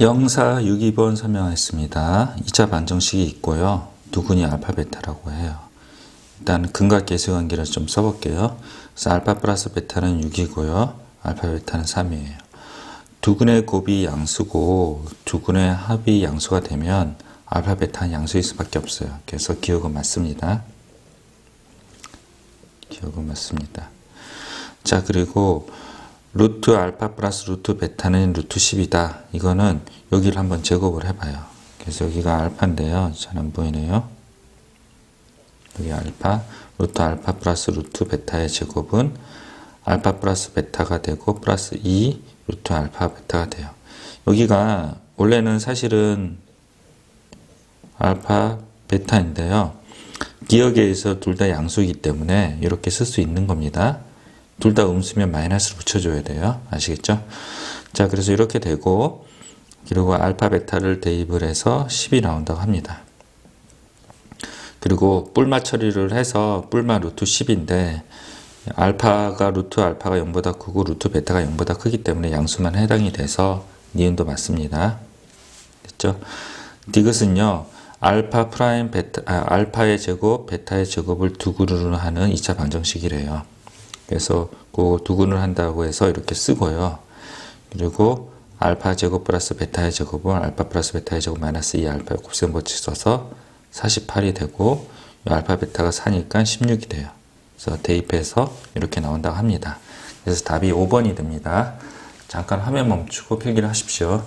영사 6, 2번 설명하겠습니다. 2차 반정식이 있고요. 두근이 알파 베타라고 해요. 일단 근각 계수 관계를 좀 써볼게요. 그래서 알파 플러스 베타는 6이고요. 알파 베타는 3이에요. 두근의 곱이 양수고 두근의 합이 양수가 되면 알파 베타는 양수일 수밖에 없어요. 그래서 기억은 맞습니다. 기억은 맞습니다. 자 그리고 루트 알파 플러스 루트 베타는 루트 10이다. 이거는 여기를 한번 제곱을 해봐요. 그래서 여기가 알파인데요. 잘 안 보이네요. 여기 알파, 루트 알파 플러스 루트 베타의 제곱은 알파 플러스 베타가 되고 플러스 2 루트 알파 베타가 돼요. 여기가 원래는 사실은 알파 베타인데요. 기억에서 둘 다 양수이기 때문에 이렇게 쓸 수 있는 겁니다. 둘 다 음수면 마이너스를 붙여줘야 돼요. 아시겠죠? 자, 그래서 이렇게 되고, 그리고 알파, 베타를 대입을 해서 10이 나온다고 합니다. 그리고 뿔마 처리를 해서 뿔마 루트 10인데, 알파가 루트 알파가 0보다 크고 루트 베타가 0보다 크기 때문에 양수만 해당이 돼서 니은도 맞습니다. 됐죠? 디귿은요, 알파 프라임 베타, 아, 알파의 제곱, 베타의 제곱을 두 그루로 하는 2차 방정식이래요. 그래서 그 두근을 한다고 해서 이렇게 쓰고요. 그리고 알파 제곱 플러스 베타의 제곱은 알파 플러스 베타의 제곱 마이너스 2 알파 곱셈 법칙 써서 48이 되고 이 알파 베타가 4니까 16이 돼요. 그래서 대입해서 이렇게 나온다고 합니다. 그래서 답이 5번이 됩니다. 잠깐 화면 멈추고 필기를 하십시오.